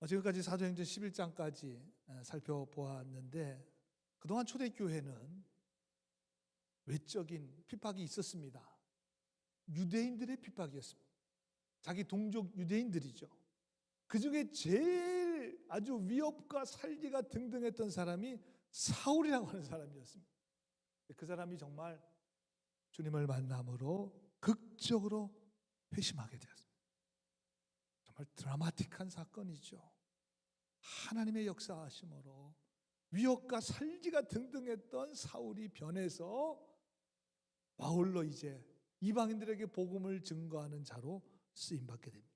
어, 지금까지 사도행전 11장까지 살펴보았는데 그동안 초대교회는 외적인 핍박이 있었습니다. 유대인들의 핍박이었습니다. 자기 동족 유대인들이죠. 그 중에 제일 아주 위협과 살기가 등등했던 사람이 사울이라고 하는 사람이었습니다. 그 사람이 정말 주님을 만남으로 극적으로 회심하게 되었습니다. 정말 드라마틱한 사건이죠. 하나님의 역사하심으로 위협과 살기가 등등했던 사울이 변해서 바울로 이제 이방인들에게 복음을 증거하는 자로 쓰임 받게 됩니다.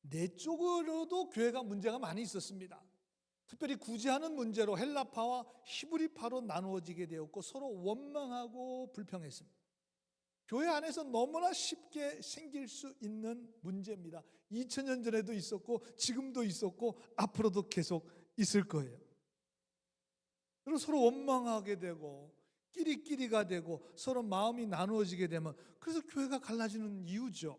내적으로도 교회가 문제가 많이 있었습니다. 특별히 구제하는 문제로 헬라파와 히브리파로 나누어지게 되었고 서로 원망하고 불평했습니다. 교회 안에서 너무나 쉽게 생길 수 있는 문제입니다. 2000년 전에도 있었고 지금도 있었고 앞으로도 계속 있을 거예요. 그리고 서로 원망하게 되고 끼리끼리가 되고 서로 마음이 나누어지게 되면 그래서 교회가 갈라지는 이유죠.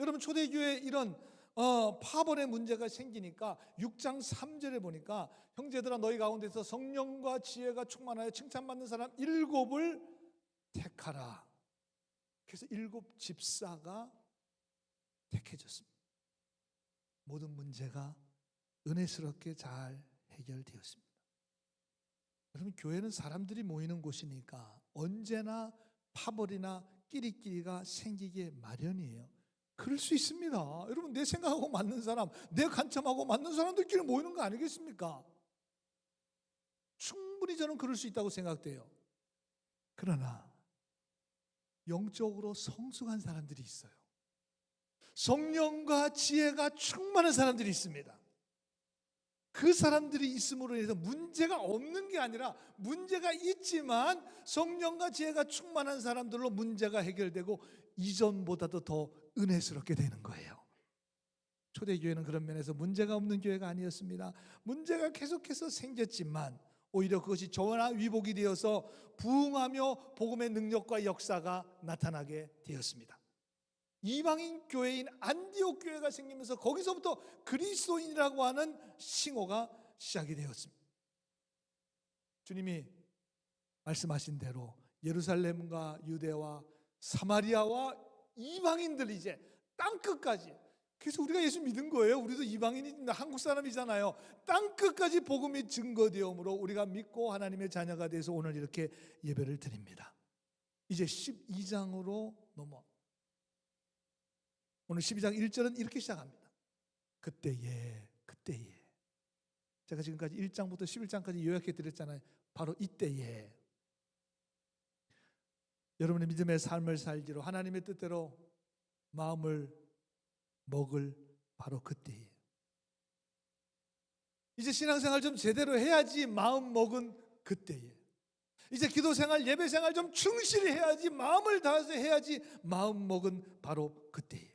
여러분 초대교회 이런 어, 파벌의 문제가 생기니까 6장 3절에 보니까 형제들아 너희 가운데서 성령과 지혜가 충만하여 칭찬받는 사람 일곱을 택하라. 그래서 일곱 집사가 택해졌습니다. 모든 문제가 은혜스럽게 잘 해결되었습니다. 여러분 교회는 사람들이 모이는 곳이니까 언제나 파벌이나 끼리끼리가 생기게 마련이에요. 그럴 수 있습니다. 여러분 내 생각하고 맞는 사람, 내 관점하고 맞는 사람들끼리 모이는 거 아니겠습니까? 충분히 저는 그럴 수 있다고 생각돼요. 그러나 영적으로 성숙한 사람들이 있어요. 성령과 지혜가 충만한 사람들이 있습니다. 그 사람들이 있음으로 인해서 문제가 없는 게 아니라 문제가 있지만 성령과 지혜가 충만한 사람들로 문제가 해결되고 이전보다도 더 은혜스럽게 되는 거예요. 초대교회는 그런 면에서 문제가 없는 교회가 아니었습니다. 문제가 계속해서 생겼지만 오히려 그것이 저나 위복이 되어서 부흥하며 복음의 능력과 역사가 나타나게 되었습니다. 이방인 교회인 안디옥 교회가 생기면서 거기서부터 그리스도인이라고 하는 칭호가 시작이 되었습니다. 주님이 말씀하신 대로 예루살렘과 유대와 사마리아와 이방인들 이제 땅 끝까지 그래서 우리가 예수 믿은 거예요. 우리도 이방인이 한국 사람이잖아요. 땅 끝까지 복음이 증거되므로 우리가 믿고 하나님의 자녀가 돼서 오늘 이렇게 예배를 드립니다. 이제 12장으로 넘어. 오늘 12장 1절은 이렇게 시작합니다. 그때에 그때에 제가 지금까지 1장부터 11장까지 요약해 드렸잖아요. 바로 이때에 여러분의 믿음의 삶을 살기로 하나님의 뜻대로 마음을 먹을 바로 그때에 이제 신앙생활 좀 제대로 해야지 마음 먹은 그때에 이제 기도 생활, 예배 생활 좀 충실히 해야지 마음을 다해서 해야지 마음 먹은 바로 그때에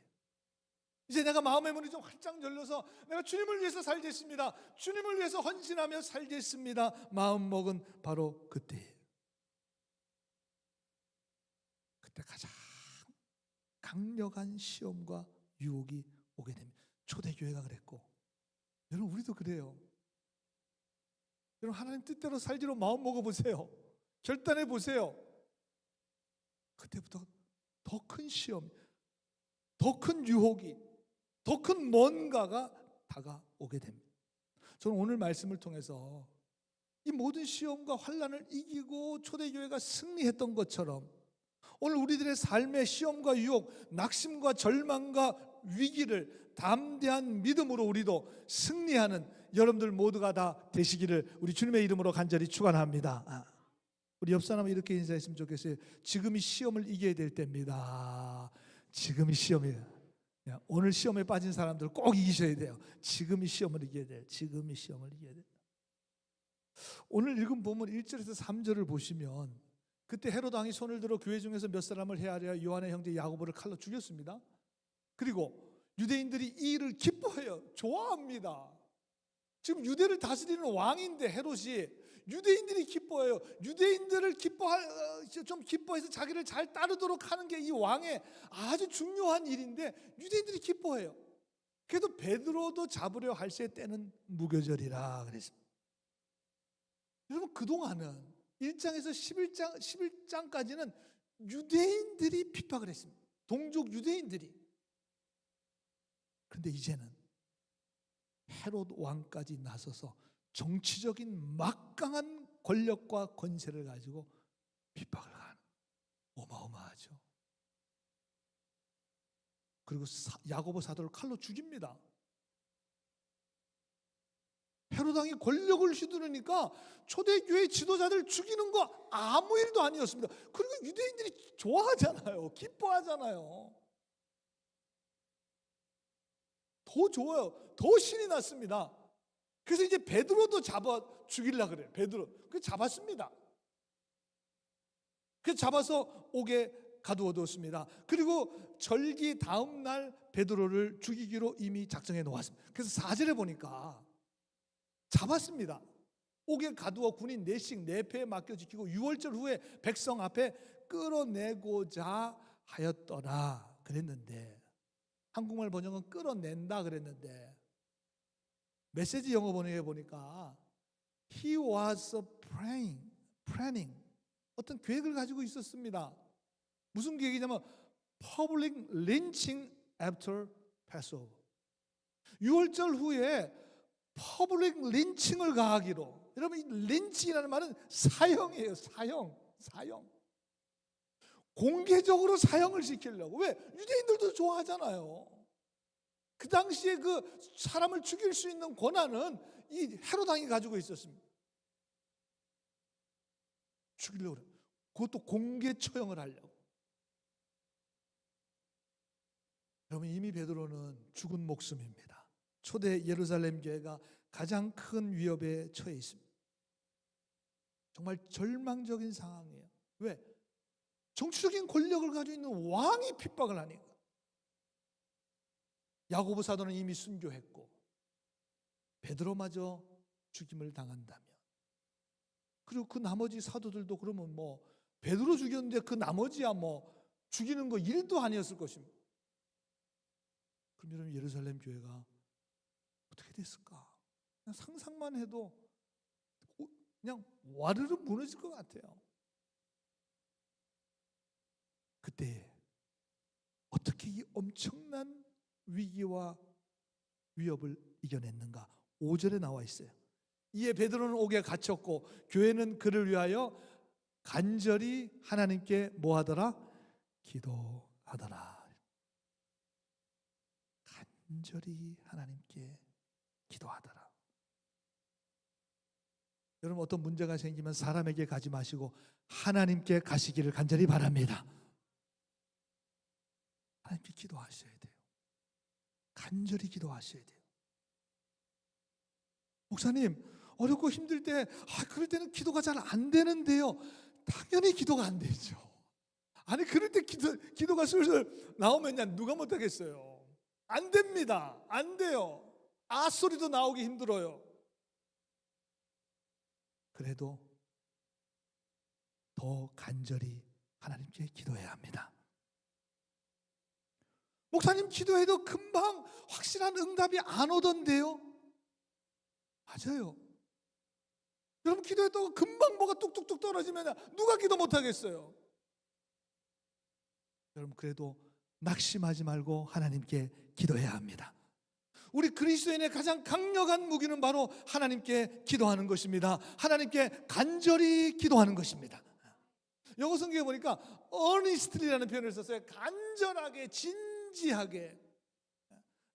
이제 내가 마음의 문이 좀 활짝 열려서 내가 주님을 위해서 살겠습니다. 주님을 위해서 헌신하며 살겠습니다. 마음 먹은 바로 그때에 그때 가장 강력한 시험과 유혹이 오게 됩니다. 초대교회가 그랬고 여러분 우리도 그래요. 여러분 하나님 뜻대로 살기로 마음 먹어 보세요. 결단해 보세요. 그때부터 더 큰 시험, 더 큰 유혹이, 더 큰 뭔가가 다가오게 됩니다. 저는 오늘 말씀을 통해서 이 모든 시험과 환란을 이기고 초대교회가 승리했던 것처럼 오늘 우리들의 삶의 시험과 유혹, 낙심과 절망과 위기를 담대한 믿음으로 우리도 승리하는 여러분들 모두가 다 되시기를 우리 주님의 이름으로 간절히 축원합니다. 아, 우리 옆 사람 이렇게 인사했으면 좋겠어요. 지금이 시험을 이겨야 될 때입니다. 지금이 시험이에요. 야, 오늘 시험에 빠진 사람들 꼭 이기셔야 돼요. 지금이 시험을 이겨야 돼요. 지금이 시험을 이겨야 돼요. 오늘 읽은 본문 1절에서 3절을 보시면 그때 헤롯 왕이 손을 들어 교회 중에서 몇 사람을 헤아려 요한의 형제 야고보를 칼로 죽였습니다. 그리고 유대인들이 이 일을 기뻐해요. 좋아합니다. 지금 유대를 다스리는 왕인데 헤롯이 유대인들이 기뻐해요. 유대인들을 기뻐할 어, 좀 기뻐해서 자기를 잘 따르도록 하는 게 이 왕의 아주 중요한 일인데 유대인들이 기뻐해요. 그래도 베드로도 잡으려 할세 때는 무교절이라 그랬습니다. 여러분 그동안은 1장에서 11장 11장까지는 유대인들이 핍박을 했습니다. 동족 유대인들이. 그런데 이제는 헤롯 왕까지 나서서 정치적인 막강한 권력과 권세를 가지고 핍박을 하는 어마어마하죠. 그리고 사- 야고보 사도를 칼로 죽입니다. 헤로당이 권력을 휘두르니까 초대교회 지도자들 죽이는 거 아무 일도 아니었습니다. 그리고 유대인들이 좋아하잖아요. 기뻐하잖아요. 더 좋아요. 더 신이 났습니다. 그래서 이제 베드로도 잡아 죽이려 그래요. 베드로. 그 잡았습니다. 그 잡아서 옥에 가두어 두었습니다. 그리고 절기 다음 날 베드로를 죽이기로 이미 작정해 놓았습니다. 그래서 사절에 보니까 잡았습니다. 옥에 가두어 군인 네씩 네 패에 맡겨 지키고 유월절 후에 백성 앞에 끌어내고자 하였더라 그랬는데 한국말 번역은 끌어낸다 그랬는데 메시지 영어 번역에 보니까 he was praying, planning 어떤 계획을 가지고 있었습니다. 무슨 계획이냐면 public lynching after Passover. 6월절 후에 퍼블릭 린칭을 가하기로. 여러분 이 린칭이라는 말은 사형이에요. 사형. 사형. 공개적으로 사형을 시키려고. 왜? 유대인들도 좋아하잖아요. 그 당시에 그 사람을 죽일 수 있는 권한은 이 헤로당이 가지고 있었습니다. 죽이려고 그래. 그것도 공개 처형을 하려고. 여러분 이미 베드로는 죽은 목숨입니다. 초대 예루살렘 교회가 가장 큰 위협에 처해 있습니다. 정말 절망적인 상황이에요. 왜? 정치적인 권력을 가지고 있는 왕이 핍박을 하니까. 야고보 사도는 이미 순교했고 베드로마저 죽임을 당한다면 그리고 그 나머지 사도들도 그러면 뭐 베드로 죽였는데 그 나머지야 뭐 죽이는 거 일도 아니었을 것입니다. 그럼 여러분 예루살렘 교회가 어떻게 됐을까? 그냥 상상만 해도 그냥 와르르 무너질 것 같아요. 그 때 어떻게 이 엄청난 위기와 위협을 이겨냈는가? 5절에 나와 있어요. 이에 베드로는 옥에 갇혔고 교회는 그를 위하여 간절히 하나님께 뭐하더라? 기도하더라. 간절히 하나님께 기도하더라. 여러분 어떤 문제가 생기면 사람에게 가지 마시고 하나님께 가시기를 간절히 바랍니다. 하나님께 기도하셔야 돼요. 간절히 기도하셔야 돼요. 목사님, 어렵고 힘들 때, 아, 그럴 때는 기도가 잘 안 되는데요. 당연히 기도가 안 되죠. 아니, 그럴 때 기도, 기도가 슬슬 나오면 누가 못하겠어요. 안 됩니다. 안 돼요. 아 소리도 나오기 힘들어요. 그래도 더 간절히 하나님께 기도해야 합니다. 목사님 기도해도 금방 확실한 응답이 안 오던데요. 맞아요. 여러분 기도했다고 금방 뭐가 뚝뚝뚝 떨어지면 누가 기도 못 하겠어요. 여러분 그래도 낙심하지 말고 하나님께 기도해야 합니다. 우리 그리스도인의 가장 강력한 무기는 바로 하나님께 기도하는 것입니다. 하나님께 간절히 기도하는 것입니다. 영어 성경에 보니까 earnestly라는 표현을 썼어요. 간절하게 진 지하게.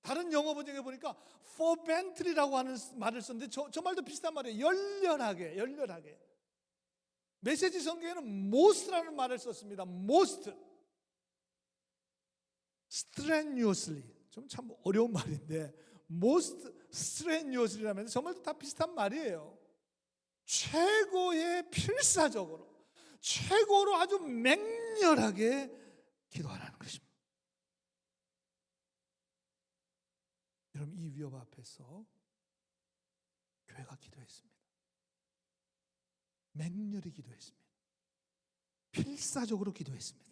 다른 영어 번역에 보니까 fervently라고 하는 말을 썼는데 저, 저 말도 비슷한 말이에요. 열렬하게, 열렬하게. 메시지 성경에는 most라는 말을 썼습니다. most. strenuously. 좀 참 어려운 말인데 most strenuously라면 저 말도 다 비슷한 말이에요. 최고의 필사적으로 최고로 아주 맹렬하게 기도하라는 것입니다. 여러분 이 위협 앞에서 교회가 기도했습니다. 맹렬히 기도했습니다. 필사적으로 기도했습니다.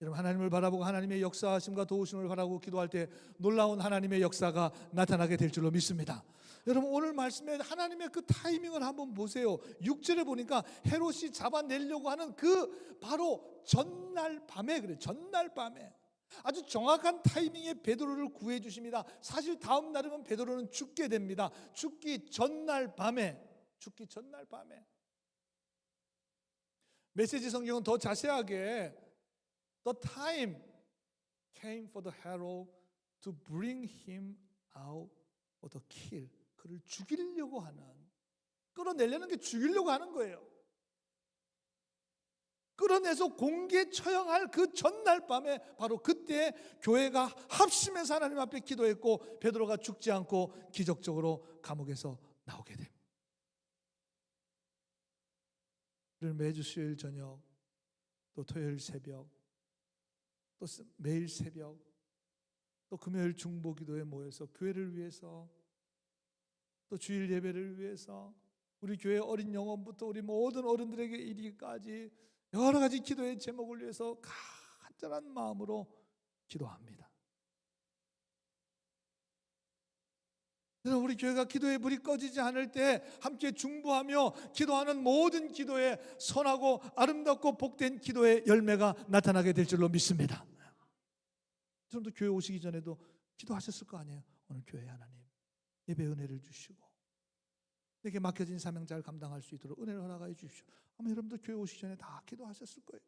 여러분 하나님을 바라보고 하나님의 역사하심과 도우심을 바라고 기도할 때 놀라운 하나님의 역사가 나타나게 될 줄로 믿습니다. 여러분 오늘 말씀에 하나님의 그 타이밍을 한번 보세요. 6절에 보니까 헤롯이 잡아내려고 하는 그 바로 전날 밤에 그래. 전날 밤에 아주 정확한 타이밍에 베드로를 구해 주십니다. 사실 다음 날이면 베드로는 죽게 됩니다. 죽기 전날 밤에 죽기 전날 밤에 메시지 성경은 더 자세하게 The time came for the Herod to bring him out for the kill. 그를 죽이려고 하는 끌어내려는 게 죽이려고 하는 거예요. 끌어내서 공개 처형할 그 전날 밤에 바로 그때 교회가 합심해서 하나님 앞에 기도했고 베드로가 죽지 않고 기적적으로 감옥에서 나오게 됩니다. 를 매주 수요일 저녁 또 토요일 새벽 또 스- 매일 새벽 또 금요일 중보 기도에 모여서 교회를 위해서 또 주일 예배를 위해서 우리 교회 어린 영혼부터 우리 모든 어른들에게 이르기까지 여러 가지 기도의 제목을 위해서 간절한 마음으로 기도합니다. 여러분 우리 교회가 기도의 불이 꺼지지 않을 때 함께 중보하며 기도하는 모든 기도에 선하고 아름답고 복된 기도의 열매가 나타나게 될 줄로 믿습니다. 여러분도 교회 오시기 전에도 기도하셨을 거 아니에요. 오늘 교회 하나님 예배 은혜를 주시고 내게 맡겨진 사명 잘 감당할 수 있도록 은혜를 허락하여 주십시오. 아마 여러분도 교회 오시기 전에 다 기도하셨을 거예요.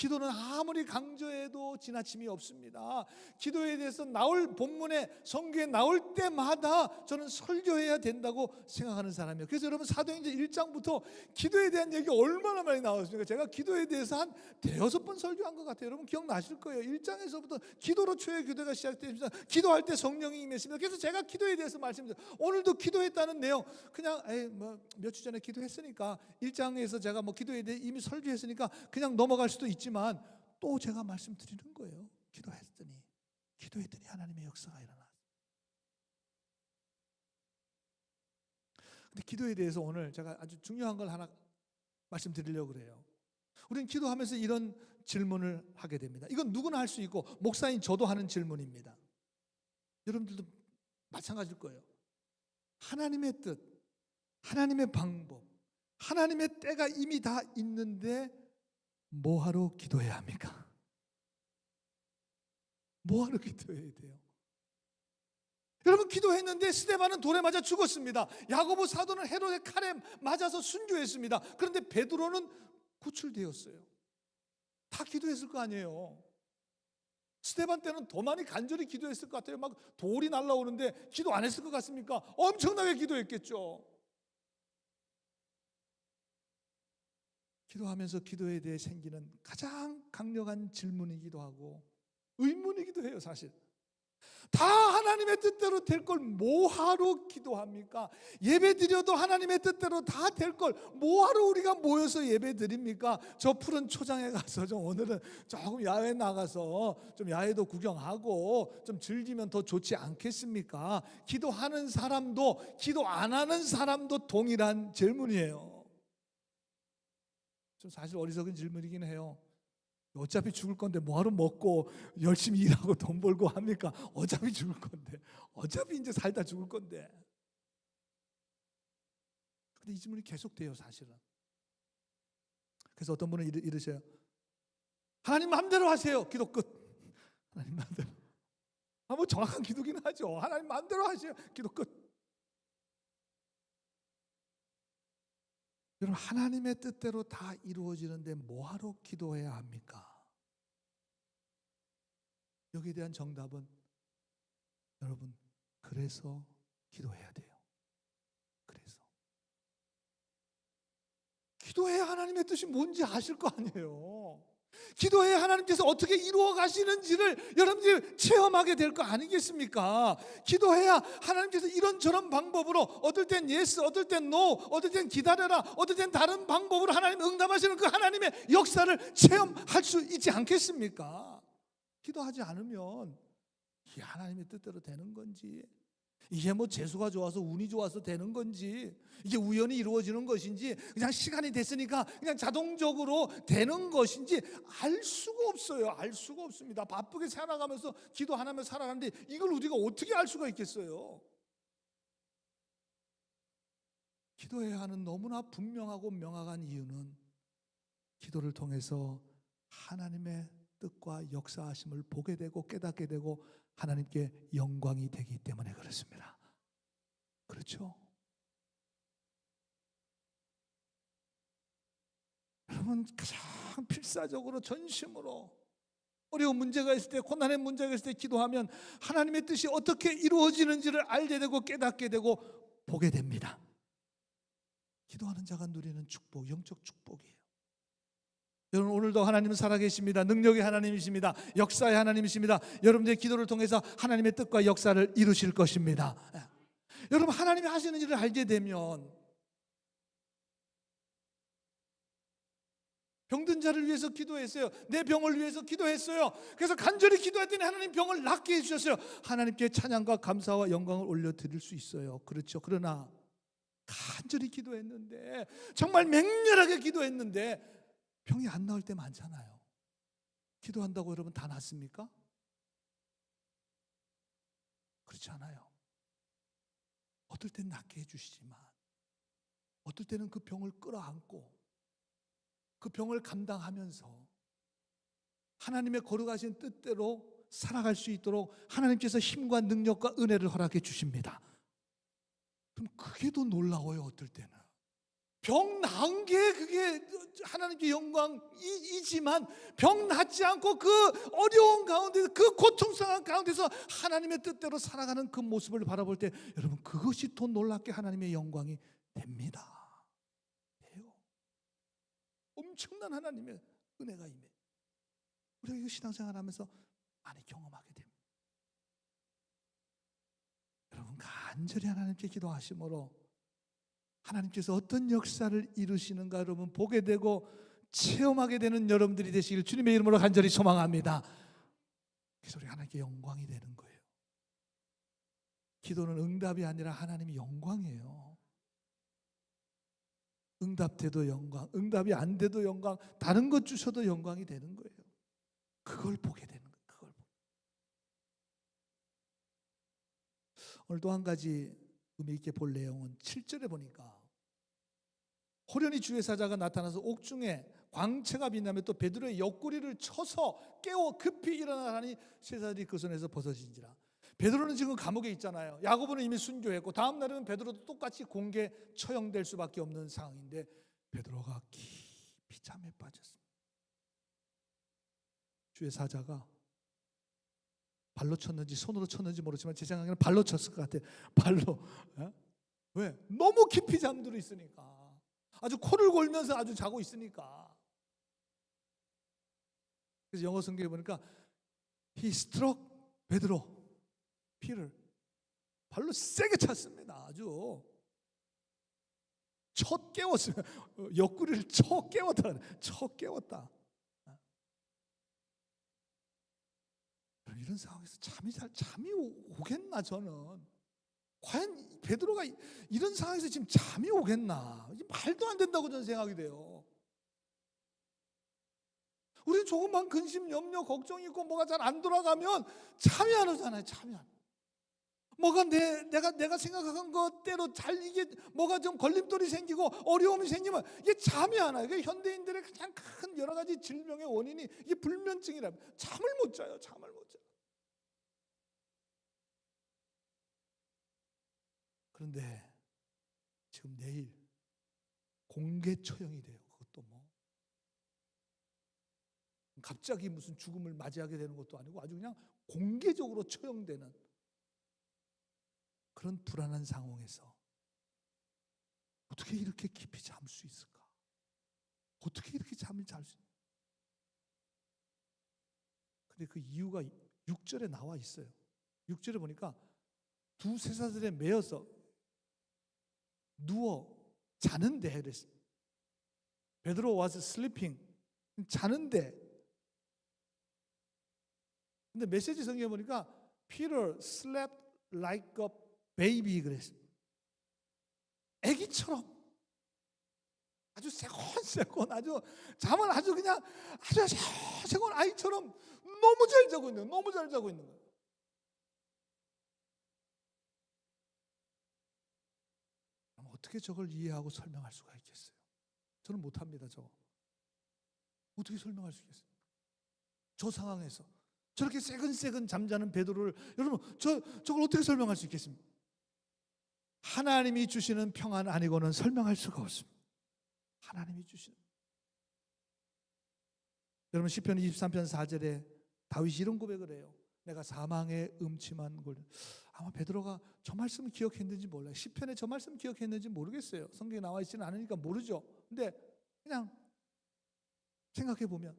기도는 아무리 강조해도 지나침이 없습니다. 기도에 대해서 나올 본문에 성경에 나올 때마다 저는 설교해야 된다고 생각하는 사람이에요. 그래서 여러분 사도행전 1장부터 기도에 대한 얘기 얼마나 많이 나왔습니까? 제가 기도에 대해서 한 대여섯 번 설교한 것 같아요. 여러분 기억나실 거예요. 1장에서부터 기도로 초의 기도가 시작됩니다. 기도할 때 성령이 임했습니다. 그래서 제가 기도에 대해서 말씀드려요. 오늘도 기도했다는 내용 그냥 뭐몇 주 전에 기도했으니까 1장에서 제가 뭐 기도에 대해 이미 설교했으니까 그냥 넘어갈 수도 있지만 또 제가 말씀드리는 거예요. 기도했더니 기도했더니 하나님의 역사가 일어났어요. 근데 기도에 대해서 오늘 제가 아주 중요한 걸 하나 말씀드리려고 그래요. 우리는 기도하면서 이런 질문을 하게 됩니다. 이건 누구나 할 수 있고 목사인 저도 하는 질문입니다. 여러분들도 마찬가지일 거예요. 하나님의 뜻, 하나님의 방법, 하나님의 때가 이미 다 있는데 뭐하러 기도해야 합니까? 뭐하러 기도해야 돼요? 여러분 기도했는데 스테반은 돌에 맞아 죽었습니다. 야고보 사도는 헤롯의 칼에 맞아서 순교했습니다. 그런데 베드로는 구출되었어요. 다 기도했을 거 아니에요. 스테반 때는 더 많이 간절히 기도했을 것 같아요. 막 돌이 날라오는데 기도 안 했을 것 같습니까? 엄청나게 기도했겠죠. 기도하면서 기도에 대해 생기는 가장 강력한 질문이기도 하고 의문이기도 해요, 사실. 다 하나님의 뜻대로 될 걸 뭐하러 기도합니까? 예배 드려도 하나님의 뜻대로 다 될 걸 뭐하러 우리가 모여서 예배 드립니까? 저 푸른 초장에 가서 좀 오늘은 조금 야외 나가서 좀 야외도 구경하고 좀 즐기면 더 좋지 않겠습니까? 기도하는 사람도 기도 안 하는 사람도 동일한 질문이에요. 좀 사실 어리석은 질문이긴 해요. 어차피 죽을 건데 뭐하러 먹고 열심히 일하고 돈 벌고 합니까? 어차피 죽을 건데. 어차피 이제 살다 죽을 건데. 근데 이 질문이 계속돼요 사실은. 그래서 어떤 분은 이르, 이러셔요. 하나님 마음대로 하세요. 기도 끝. 하나님 마음대로. 아, 뭐 정확한 기도긴 하죠. 하나님 마음대로 하세요. 기도 끝 여러분 하나님의 뜻대로 다 이루어지는데 뭐하러 기도해야 합니까? 여기에 대한 정답은 여러분 그래서 기도해야 돼요. 그래서 기도해야 하나님의 뜻이 뭔지 아실 거 아니에요. 기도해야 하나님께서 어떻게 이루어 가시는지를 여러분들이 체험하게 될 거 아니겠습니까? 기도해야 하나님께서 이런저런 방법으로 어떨 땐 예스, 어떨 땐 노, 어떨 땐 기다려라, 어떨 땐 다른 방법으로 하나님 응답하시는 그 하나님의 역사를 체험할 수 있지 않겠습니까? 기도하지 않으면 이 하나님의 뜻대로 되는 건지 이게 뭐 재수가 좋아서 운이 좋아서 되는 건지 이게 우연히 이루어지는 것인지 그냥 시간이 됐으니까 그냥 자동적으로 되는 것인지 알 수가 없어요. 알 수가 없습니다. 바쁘게 살아가면서 기도 안 하며 살아가는데 이걸 우리가 어떻게 알 수가 있겠어요? 기도해야 하는 너무나 분명하고 명확한 이유는 기도를 통해서 하나님의 뜻과 역사하심을 보게 되고 깨닫게 되고 하나님께 영광이 되기 때문에 그렇습니다. 그렇죠? 여러분 가장 필사적으로 전심으로 어려운 문제가 있을 때 고난의 문제가 있을 때 기도하면 하나님의 뜻이 어떻게 이루어지는지를 알게 되고 깨닫게 되고 보게 됩니다. 기도하는 자가 누리는 축복, 영적 축복이에요. 여러분 오늘도 하나님은 살아계십니다. 능력의 하나님이십니다. 역사의 하나님이십니다. 여러분들의 기도를 통해서 하나님의 뜻과 역사를 이루실 것입니다. 예. 여러분 하나님이 하시는 일을 알게 되면 병든 자를 위해서 기도했어요. 내 병을 위해서 기도했어요. 그래서 간절히 기도했더니 하나님 병을 낫게 해주셨어요. 하나님께 찬양과 감사와 영광을 올려드릴 수 있어요. 그렇죠. 그러나 간절히 기도했는데 정말 맹렬하게 기도했는데 병이 안 나올 때 많잖아요. 기도한다고 여러분 다 낫습니까? 그렇지 않아요. 어떨 땐 낫게 해주시지만 어떨 때는 그 병을 끌어안고 그 병을 감당하면서 하나님의 거룩하신 뜻대로 살아갈 수 있도록 하나님께서 힘과 능력과 은혜를 허락해 주십니다. 그럼 그게 더 놀라워요, 어떨 때는. 병 나은 게 그게 하나님께 영광이지만 병 낫지 않고 그 어려운 가운데 그 고통스러운 가운데서 하나님의 뜻대로 살아가는 그 모습을 바라볼 때 여러분 그것이 더 놀랍게 하나님의 영광이 됩니다. 돼요. 엄청난 하나님의 은혜가 임해. 우리가 이 신앙생활하면서 많이 경험하게 됩니다. 여러분 간절히 하나님께 기도하심으로 하나님께서 어떤 역사를 이루시는가 여러분 보게 되고 체험하게 되는 여러분들이 되시길 주님의 이름으로 간절히 소망합니다. 그래서 우리 하나님께 영광이 되는 거예요. 기도는 응답이 아니라 하나님이 영광이에요. 응답돼도 영광, 응답이 안 돼도 영광, 다른 것 주셔도 영광이 되는 거예요. 그걸 보게 되는 거예요. 그걸 보게. 오늘 또 한 가지 의미 있게 볼 내용은 7절에 보니까 호련히 주의 사자가 나타나서 옥중에 광채가 빛나며 또 베드로의 옆구리를 쳐서 깨워 급히 일어나라니 세사들이 그 손에서 벗어진지라. 베드로는 지금 감옥에 있잖아요. 야고보는 이미 순교했고 다음 날에는 베드로도 똑같이 공개 처형될 수밖에 없는 상황인데 베드로가 깊이 잠에 빠졌습니다. 주의 사자가 발로 쳤는지 손으로 쳤는지 모르지만 제 생각에는 발로 쳤을 것 같아요. 발로. 예? 왜? 너무 깊이 잠들어 있으니까. 아주 코를 골면서 아주 자고 있으니까. 그래서 영어 성경에 보니까 he struck 베드로 피를 발로 세게 찼습니다. 아주 첫 깨웠어요. 옆구리를 쳐 깨웠다. 쳐 깨웠다. 이런 상황에서 잠이 잘 잠이 오- 오겠나 저는 과연 베드로가 이- 이런 상황에서 지금 잠이 오겠나 말도 안 된다고 저는 생각이 돼요. 우리 조금만 근심 염려 걱정 있고 뭐가 잘 안 돌아가면 잠이 안 오잖아요. 잠이 안. 뭐가 내 내가 내가 생각한 것대로 잘 이게 뭐가 좀 걸림돌이 생기고 어려움이 생기면 이게 잠이 안 와요. 이게 현대인들의 가장 큰 여러 가지 질병의 원인이 이게 불면증이라 잠을 못 자요. 잠을 못 자. 그런데 지금 내일 공개 처형이 돼요. 그것도 뭐 갑자기 무슨 죽음을 맞이하게 되는 것도 아니고 아주 그냥 공개적으로 처형되는 그런 불안한 상황에서 어떻게 이렇게 깊이 잠 수 있을까? 어떻게 이렇게 잠을 잘 수? 근데 그 이유가 6절에 나와 있어요. 6절에 보니까 두 세사들에 매여서 누워 자는데 그랬어. 베드로 was sleeping 자는데 근데 메시지 성경에 보니까 Peter slept like a 베이비 그랬습니다. 아기처럼 아주 새곤새곤 아주 잠을 아주 그냥 아주 새곤 아이처럼 너무 잘 자고 있는 거예요. 너무 잘 자고 있는 거예요. 그럼 어떻게 저걸 이해하고 설명할 수가 있겠어요? 저는 못합니다. 저거 어떻게 설명할 수 있겠어요? 저 상황에서 저렇게 새근새근 잠자는 베드로를 여러분 저 저걸 어떻게 설명할 수 있겠습니까? 하나님이 주시는 평안 아니고는 설명할 수가 없습니다. 하나님이 주시는 여러분 시편 23편 4절에 다윗이 이런 고백을 해요. 내가 사망의 음침한 곳 아마 베드로가 저 말씀을 기억했는지 몰라요. 시편에 저 말씀 기억했는지 모르겠어요. 성경에 나와 있지는 않으니까 모르죠. 근데 그냥 생각해 보면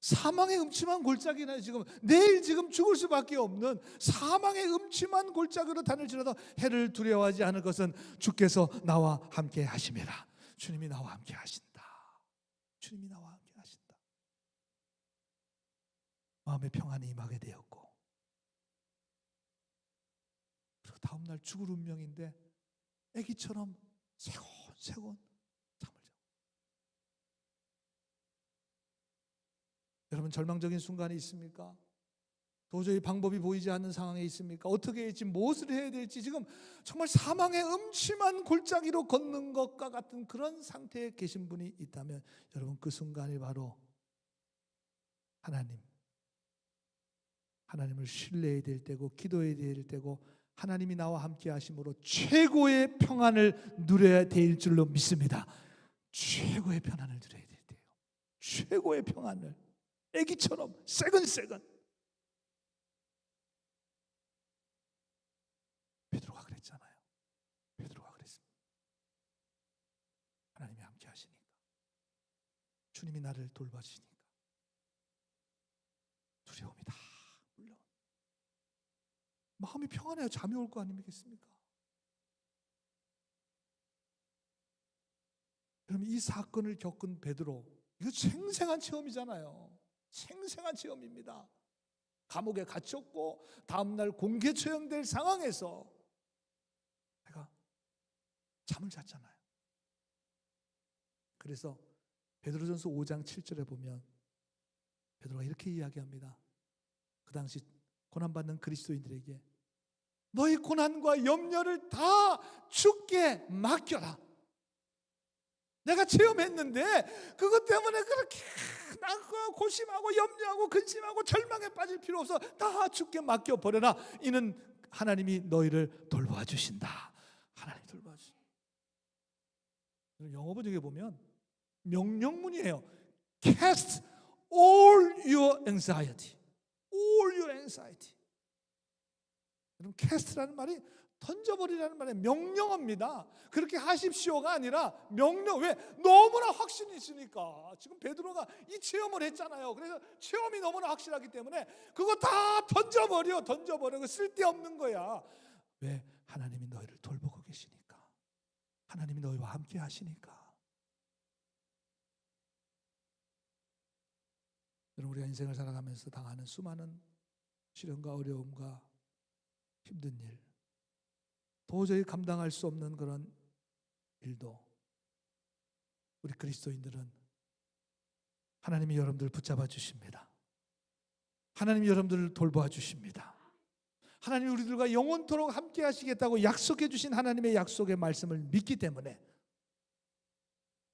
사망의 음침한 골짜기나 지금 내일 지금 죽을 수밖에 없는 사망의 음침한 골짜기로 다닐지라도 해를 두려워하지 않을 것은 주께서 나와 함께 하심이라. 주님이 나와 함께 하신다. 주님이 나와 함께 하신다. 마음의 평안이 임하게 되었고 그리고 다음 날 죽을 운명인데 아기처럼 세곤세곤 잠을 자고 여러분 절망적인 순간이 있습니까? 도저히 방법이 보이지 않는 상황에 있습니까? 어떻게 할지 무엇을 해야 될지 지금 정말 사망의 음침한 골짜기로 걷는 것과 같은 그런 상태에 계신 분이 있다면 여러분 그 순간이 바로 하나님 하나님을 신뢰해야 될 때고 기도해야 될 때고 하나님이 나와 함께 하심으로 최고의 평안을 누려야 될 줄로 믿습니다. 최고의 평안을 누려야 될 때요. 최고의 평안을 애기처럼 새근새근 베드로가 그랬잖아요. 베드로가 그랬습니다. 하나님이 함께 하시니까 주님이 나를 돌봐주시니까 두려움이 다 마음이 평안해야 잠이 올 거 아니겠습니까? 여러분 이 사건을 겪은 베드로 이거 생생한 체험이잖아요. 생생한 체험입니다. 감옥에 갇혔고 다음날 공개 처형될 상황에서 내가 잠을 잤잖아요. 그래서 베드로전서 5장 7절에 보면 베드로가 이렇게 이야기합니다. 그 당시 고난받는 그리스도인들에게 너희 고난과 염려를 다 주께 맡겨라. 내가 체험했는데 그것 때문에 그렇게 나 고심하고 염려하고 근심하고 절망에 빠질 필요 없어. 다 주께 맡겨 버려라. 이는 하나님이 너희를 돌봐 주신다. 하나님 돌봐 주신. 영어 번역에 보면 명령문이에요. Cast all your anxiety. all your anxiety. 여러분 cast라는 말이 던져버리라는 말의 명령어입니다. 그렇게 하십시오가 아니라 명령. 왜? 너무나 확신이 있으니까. 지금 베드로가 이 체험을 했잖아요. 그래서 체험이 너무나 확실하기 때문에 그거 다 던져버려, 던져버려. 그 쓸데없는 거야. 왜? 하나님이 너희를 돌보고 계시니까. 하나님이 너희와 함께 하시니까. 여러분 우리가 인생을 살아가면서 당하는 수많은 시련과 어려움과 힘든 일, 도저히 감당할 수 없는 그런 일도 우리 그리스도인들은 하나님이 여러분들을 붙잡아 주십니다. 하나님이 여러분들을 돌보아 주십니다. 하나님이 우리들과 영원토록 함께 하시겠다고 약속해 주신 하나님의 약속의 말씀을 믿기 때문에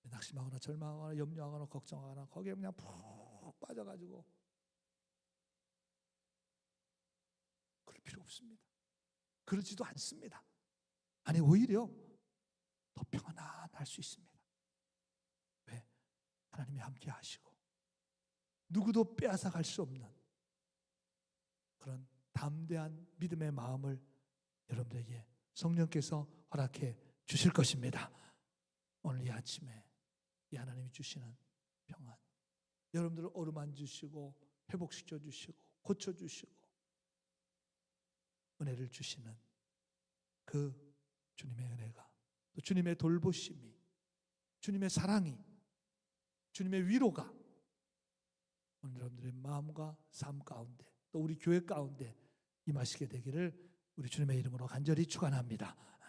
낙심하거나 절망하거나 염려하거나 걱정하거나 거기에 그냥 푹 빠져가지고 그럴 필요 없습니다. 그러지도 않습니다. 아니 오히려 더 평안할 수 있습니다. 왜? 하나님이 함께 하시고 누구도 빼앗아갈 수 없는 그런 담대한 믿음의 마음을 여러분들에게 성령께서 허락해 주실 것입니다. 오늘 이 아침에 이 하나님이 주시는 평안 여러분들을 어루만 주시고 회복시켜 주시고 고쳐 주시고 은혜를 주시는 그 주님의 은혜가 또 주님의 돌보심이 주님의 사랑이 주님의 위로가 오늘 여러분들의 마음과 삶 가운데 또 우리 교회 가운데 임하시게 되기를 우리 주님의 이름으로 간절히 축원합니다.